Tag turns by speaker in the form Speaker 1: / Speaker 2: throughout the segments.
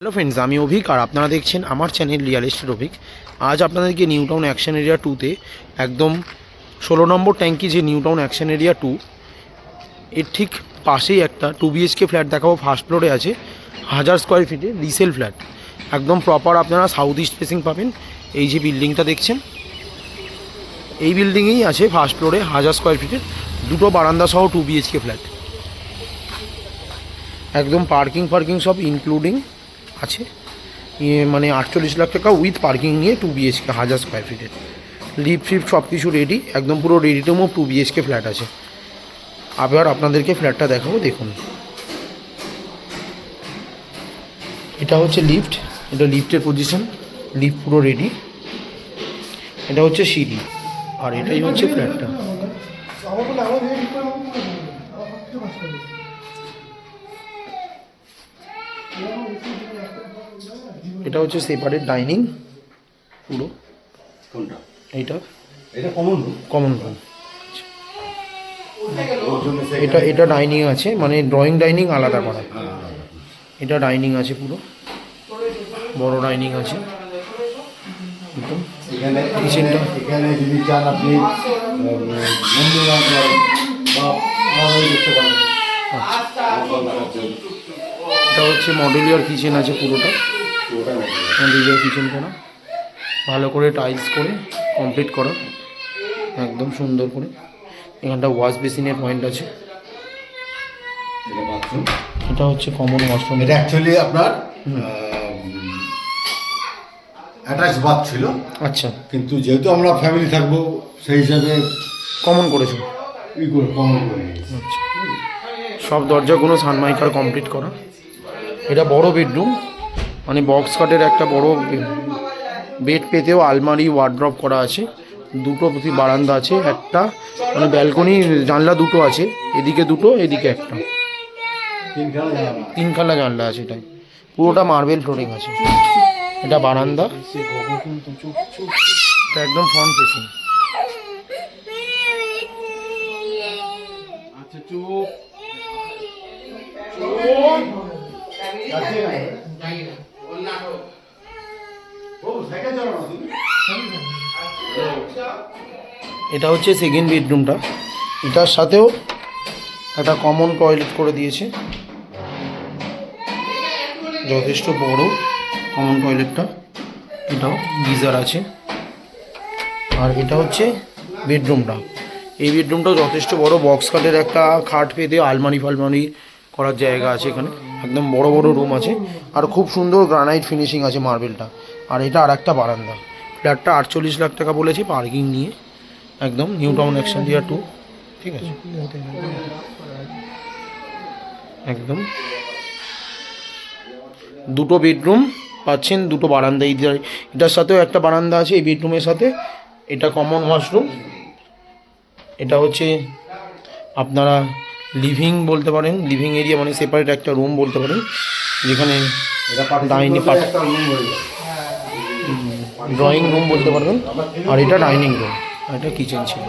Speaker 1: Hello friends আমি অভিক আর আপনারা দেখছেন আমার চ্যানেল রিয়াল এস্টেট অভিক। আজ আপনাদেরকে নিউ টাউন অ্যাকশন এরিয়া টুতে একদম ষোলো নম্বর ট্যাঙ্কি যে new town action area two এর ঠিক পাশেই একটা two B H K flat দেখাবো। ফার্স্ট ফ্লোরে আছে হাজার স্কোয়ার ফিটে রিসেল ফ্ল্যাট একদম প্রপার আপনারা সাউথ ইস্ট ফেসিং পাবেন। এই যে বিল্ডিংটা দেখছেন, এই বিল্ডিংয়েই আছে ফার্স্ট ফ্লোরে হাজার স্কোয়ার ফিটের দুটো বারান্দা সহ টু বিএইচকে ফ্ল্যাট একদম পার্কিং ফার্কিং সব ইনক্লুডিং আছে ইয়ে মানে আটচল্লিশ লাখ টাকা উইথ পার্কিং নিয়ে টু বিএইচকে হাজার স্কোয়ার ফিটের লিফট ফিফট সব কিছু রেডি একদম পুরো ready to move two B H K flat আছে আবার আপনাদেরকে ফ্ল্যাটটা দেখাবো দেখুন এটা হচ্ছে লিফট এটা লিফটের পজিশন লিফট পুরো রেডি এটা হচ্ছে সিঁড়ি আর এটাই হচ্ছে ফ্ল্যাটটা এটা হচ্ছে সেপারেট ডাইনিং পুরো।
Speaker 2: কোনটা?
Speaker 1: এইটা?
Speaker 2: এটা কমন রুম
Speaker 1: কমন রুম এটা এটা ডাইনিং আছে মানে ড্রয়িং ডাইনিং আলাদা করা। এটা ডাইনিং আছে পুরো। বড় ডাইনিং আছে। একদম।
Speaker 2: এখানে
Speaker 1: কিচেনটা।
Speaker 2: এখানে যদি চান আপনি
Speaker 1: এটা হচ্ছে মডেলিয়ার কিচেন আছে পুরোটা। কিচেন করা ভালো করে টাইলস করে কমপ্লিট করা। একদম সুন্দর করে। এখানটা ওয়াশ বেসিনের পয়েন্ট আছে।
Speaker 2: এটা
Speaker 1: হচ্ছে কমন ওয়াশরুম
Speaker 2: এটা অ্যাকচুয়ালি আপনার অ্যাটাচ বাথ ছিল।
Speaker 1: আচ্ছা।
Speaker 2: কিন্তু যেহেতু আমরা ফ্যামিলি থাকব সেই হিসাবে
Speaker 1: কমন করেছ?
Speaker 2: ই করে কমন করে
Speaker 1: আচ্ছা। সব দরজাগুলো সানমাইকার কমপ্লিট করা। এটা বড় বেডরুম মানে বক্স কাটের একটা বড় বেড পেতেও আলমারি ওয়ার্ড্রপ করা আছে। দুটো প্রতি বারান্দা আছে একটা মানে ব্যালকনি জানলা দুটো আছে এদিকে দুটো এদিকে একটা।
Speaker 2: তিনখানা জানালা।
Speaker 1: জানলা আছে এটাই। পুরোটা মার্বেল ফ্লোরিং আছে এটা বারান্দা। এটা একদম ফ্রন্ট ফেসিং
Speaker 2: ও, সাইকেল চালানো তুমি?
Speaker 1: এটা হচ্ছে সেকেন্ড বেডরুমটা এটার সাথেও একটা কমন টয়লেট করে দিয়েছে। যথেষ্ট বড় কমন টয়লেটটা এটাও গিজার আছে। আর এটা হচ্ছে বেডরুমটা এই বেডরুমটা যথেষ্ট বড়। বক্স কাটের একটা খাট পেতে আলমারি ফালমারি করার জায়গা আছে এখানে। একদম বড় বড় রুম আছে। আর খুব সুন্দর গ্রানাইট ফিনিশিং আছে মার্বেলটা আর এটা আর একটা বারান্দা। ফ্ল্যাটটা আটচল্লিশ লাখ টাকা বলেছে পার্কিং নিয়ে। একদম নিউ টাউন অ্যাকশন দিয়া টু ঠিক আছে? একদম। দুটো বেডরুম পাচ্ছেন, দুটো বারান্দা। এটার সাথেও একটা বারান্দা আছে, এই বেডরুমের সাথে। এটা কমন ওয়াশরুম এটা হচ্ছে আপনারা লিভিং বলতে পারেন লিভিং এরিয়া মানে সেপারেট একটা রুম বলতে পারেন যেখানে ডাইনি। ড্রয়িং রুম বলতে পারবেন আর এটা ডাইনিং রুম আর এটা কিচেন ছিল।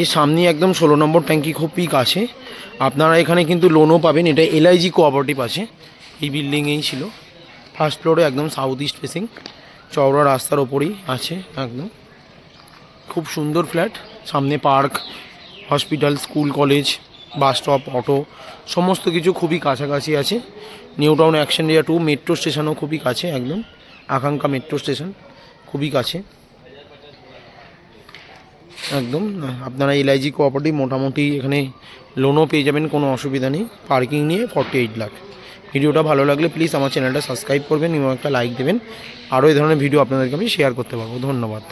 Speaker 1: এর সামনে একদম ষোলো নম্বর ট্যাঙ্কি খুব পিক আছে। আপনারা এখানে কিন্তু লোনও পাবেন এটা এলআইজি কোঅপারেটিভ আছে এই বিল্ডিংয়েই ছিল। ফার্স্ট ফ্লোরে একদম সাউথ ইস্ট ফেসিং চওড়া রাস্তার ওপরেই আছে একদম। খুব সুন্দর ফ্ল্যাট সামনে park, hospital, school, college, bus stop, auto, সমস্ত কিছু খুবই কাছাকাছি আছে। New town action area two, metro স্টেশনও খুবই কাছে একদম। আকাঙ্ক্ষা মেট্রো স্টেশন, খুবই কাছে। একদম, আপনারা এলআইজি কোঅপারেটিভ মোটামুটি এখানে লোনও পেয়ে যাবেন, কোনো অসুবিধা নেই। পার্কিং নিয়ে ফর্টি এইট লাখ ভিডিওটা ভালো লাগলে প্লিজ আমার চ্যানেলটা সাবস্ক্রাইব করবেন এবং একটা লাইক দেবেন। আরও এই ধরনের ভিডিও আপনাদেরকে আমি শেয়ার করতে পারব। ধন্যবাদ।